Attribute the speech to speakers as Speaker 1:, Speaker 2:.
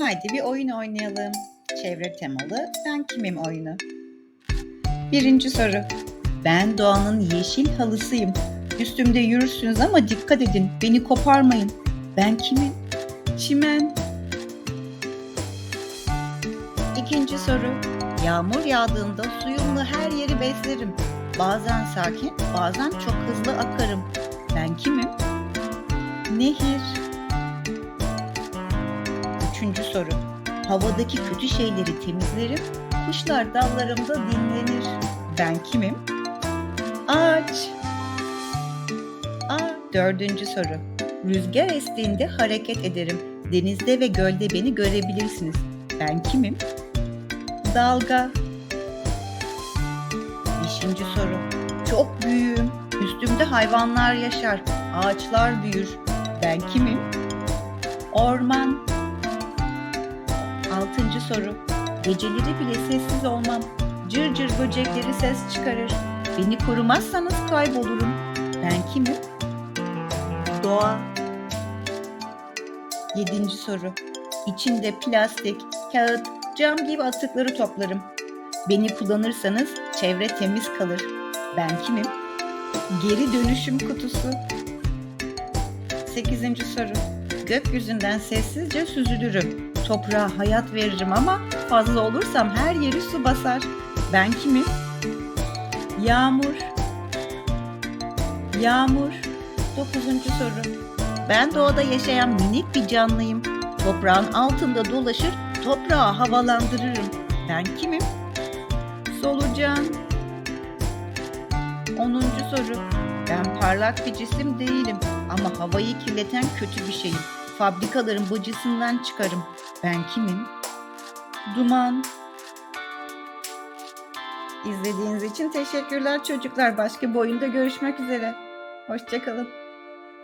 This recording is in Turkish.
Speaker 1: Haydi bir oyun oynayalım. Çevre temalı Ben Kimim oyunu. Birinci soru. Ben doğanın yeşil halısıyım. Üstümde yürürsünüz ama dikkat edin. Beni koparmayın. Ben kimim? Çimen. İkinci soru. Yağmur yağdığında suyumla her yeri beslerim. Bazen sakin, bazen çok hızlı akarım. Ben kimim? Nehir. Üçüncü soru. Havadaki kötü şeyleri temizlerim. Kuşlar dallarımda dinlenir. Ben kimim? Ağaç. Aa, dördüncü soru. Rüzgar estiğinde hareket ederim. Denizde ve gölde beni görebilirsiniz. Ben kimim? Dalga. Beşinci soru. Çok büyüğüm. Üstümde hayvanlar yaşar. Ağaçlar büyür. Ben kimim? Orman. Altıncı soru. Geceleri bile sessiz olmam. Cır cır böcekleri ses çıkarır. Beni korumazsanız kaybolurum. Ben kimim? Doğa. Yedinci soru. İçinde plastik, kağıt, cam gibi atıkları toplarım. Beni kullanırsanız çevre temiz kalır. Ben kimim? Geri dönüşüm kutusu. Sekizinci soru. Gökyüzünden sessizce süzülürüm. Toprağa hayat veririm ama fazla olursam her yeri su basar. Ben kimim? Yağmur. Yağmur. Dokuzuncu soru. Ben doğada yaşayan minik bir canlıyım. Toprağın altında dolaşır, toprağı havalandırırım. Ben kimim? Solucan. Onuncu soru. Ben parlak bir cisim değilim ama havayı kirleten kötü bir şeyim. Fabrikaların bıcısından çıkarım. Ben kimim? Duman. İzlediğiniz için teşekkürler çocuklar. Başka bir oyunda görüşmek üzere. Hoşçakalın.